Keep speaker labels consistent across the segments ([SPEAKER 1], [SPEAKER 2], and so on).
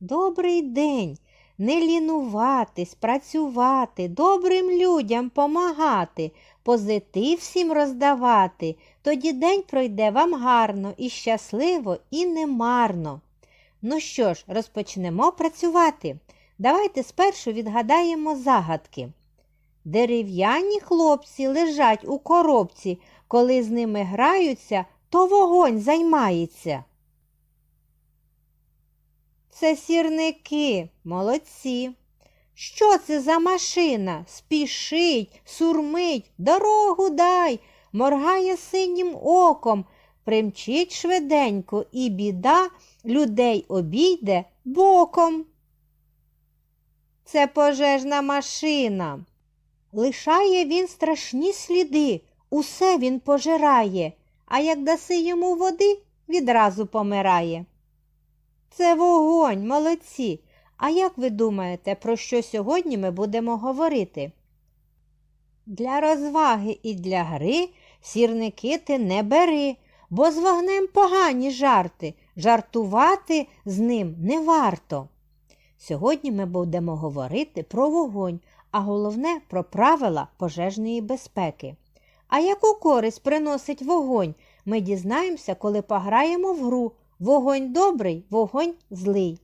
[SPEAKER 1] Добрий день! Не лінуватись, працювати, добрим людям помагати, позитив всім роздавати. Тоді день пройде вам гарно і щасливо, і немарно. Ну що ж, розпочнемо працювати. Давайте спершу відгадаємо загадки. Дерев'яні хлопці лежать у коробці, коли з ними граються, то вогонь займається. Це сірники, молодці. Що це за машина? Спішить, сурмить, дорогу дай, моргає синім оком, примчить швиденько, і біда людей обійде боком. Це пожежна машина. Лишає він страшні сліди, усе він пожирає, а як даси йому води, відразу помирає. Це вогонь, молодці. А як ви думаєте, про що сьогодні ми будемо говорити? Для розваги і для гри сірники ти не бери, бо з вогнем погані жарти, жартувати з ним не варто. Сьогодні ми будемо говорити про вогонь, а головне про правила пожежної безпеки. А яку користь приносить вогонь, ми дізнаємося, коли пограємо в гру Вогонь добрий, вогонь злий.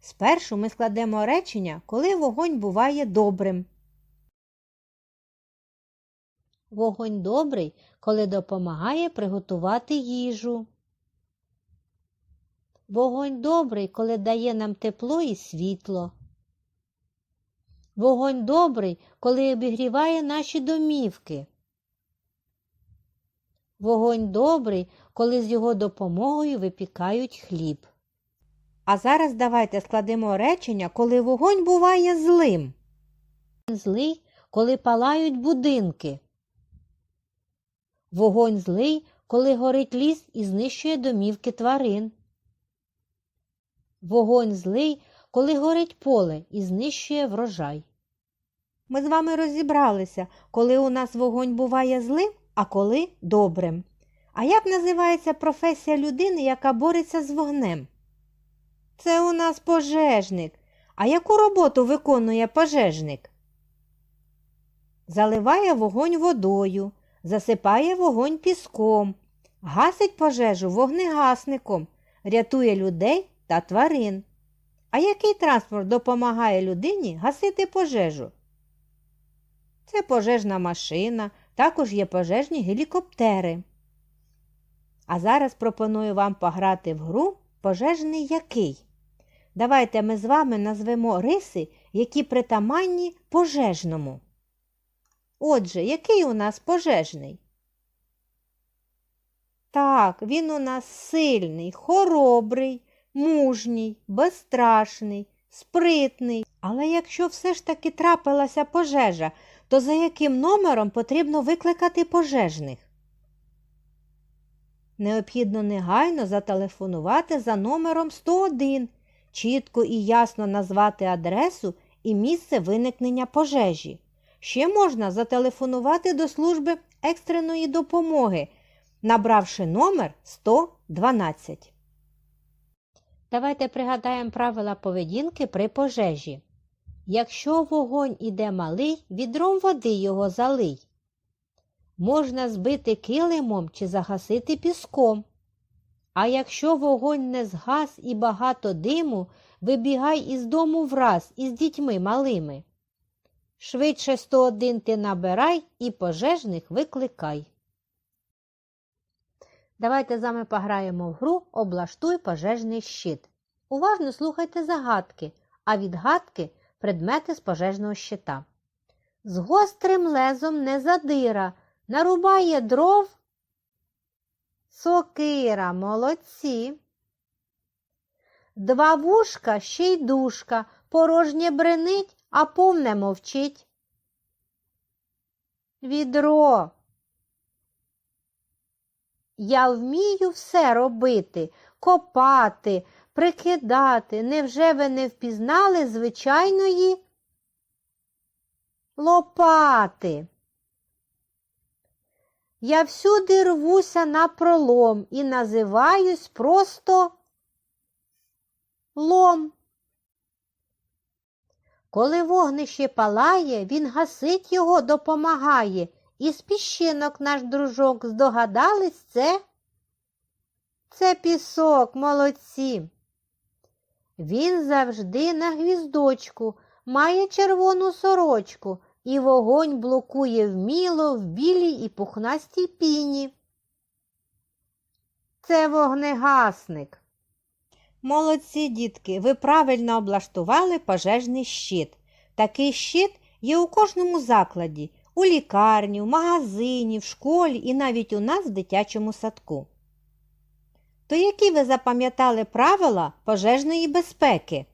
[SPEAKER 1] Спершу ми складемо речення, коли вогонь буває добрим. Вогонь добрий, коли допомагає приготувати їжу. Вогонь добрий, коли дає нам тепло і світло. Вогонь добрий, коли обігріває наші домівки. Вогонь добрий, коли з його допомогою випікають хліб. А зараз давайте складемо речення, коли вогонь буває злим. Злий, коли палають будинки. Вогонь злий, коли горить ліс і знищує домівки тварин. Вогонь злий, коли горить поле і знищує врожай. Ми з вами розібралися, коли у нас вогонь буває злим, а коли добрим. А як називається професія людини, яка бореться з вогнем? Це у нас пожежник. А яку роботу виконує пожежник? Заливає вогонь водою, засипає вогонь піском, гасить пожежу вогнегасником, рятує людей та тварин. А який транспорт допомагає людині гасити пожежу? Це пожежна машина, також є пожежні гелікоптери. А зараз пропоную вам пограти в гру пожежний який. Давайте ми з вами назвемо риси, які притаманні пожежному. Отже, який у нас пожежний? Так, він у нас сильний, хоробрий, мужній, безстрашний, спритний. Але якщо все ж таки трапилася пожежа, то за яким номером потрібно викликати пожежних? Необхідно негайно зателефонувати за номером 101, чітко і ясно назвати адресу і місце виникнення пожежі. Ще можна зателефонувати до служби екстреної допомоги, набравши номер 112. Давайте пригадаємо правила поведінки при пожежі. Якщо вогонь іде малий, відром води його залий. Можна збити килимом чи загасити піском. А якщо вогонь не згас і багато диму, вибігай із дому враз із дітьми малими. Швидше 101 ти набирай і пожежних викликай. Давайте з вами пограємо в гру Облаштуй пожежний щит. Уважно слухайте загадки, а відгадки предмети з пожежного щита. З гострим лезом не задира, нарубає дров. Сокира, молодці. Два вушка ще й душка, порожнє бренить, а повне мовчить. Відро. Я вмію все робити, копати, прикидати. Невже ви не впізнали звичайної лопати? Я всюди рвуся на пролом і називаюсь просто лом. Коли вогнище палає, він гасить його допомагає. Із піщинок наш дружок здогадались це? Це пісок, молодці. Він завжди на гвіздочку, має червону сорочку, і вогонь блокує вміло в білій і пухнастій піні. Це вогнегасник. Молодці, дітки, ви правильно облаштували пожежний щит. Такий щит є у кожному закладі, у лікарні, в магазині, в школі і навіть у нас в дитячому садку. То які ви запам'ятали правила пожежної безпеки?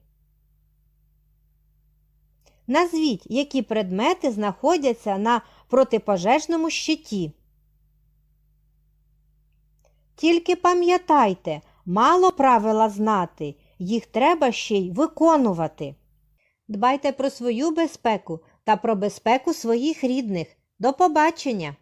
[SPEAKER 1] Назвіть, які предмети знаходяться на протипожежному щиті. Тільки пам'ятайте, мало правила знати, їх треба ще й виконувати. Дбайте про свою безпеку та про безпеку своїх рідних. До побачення!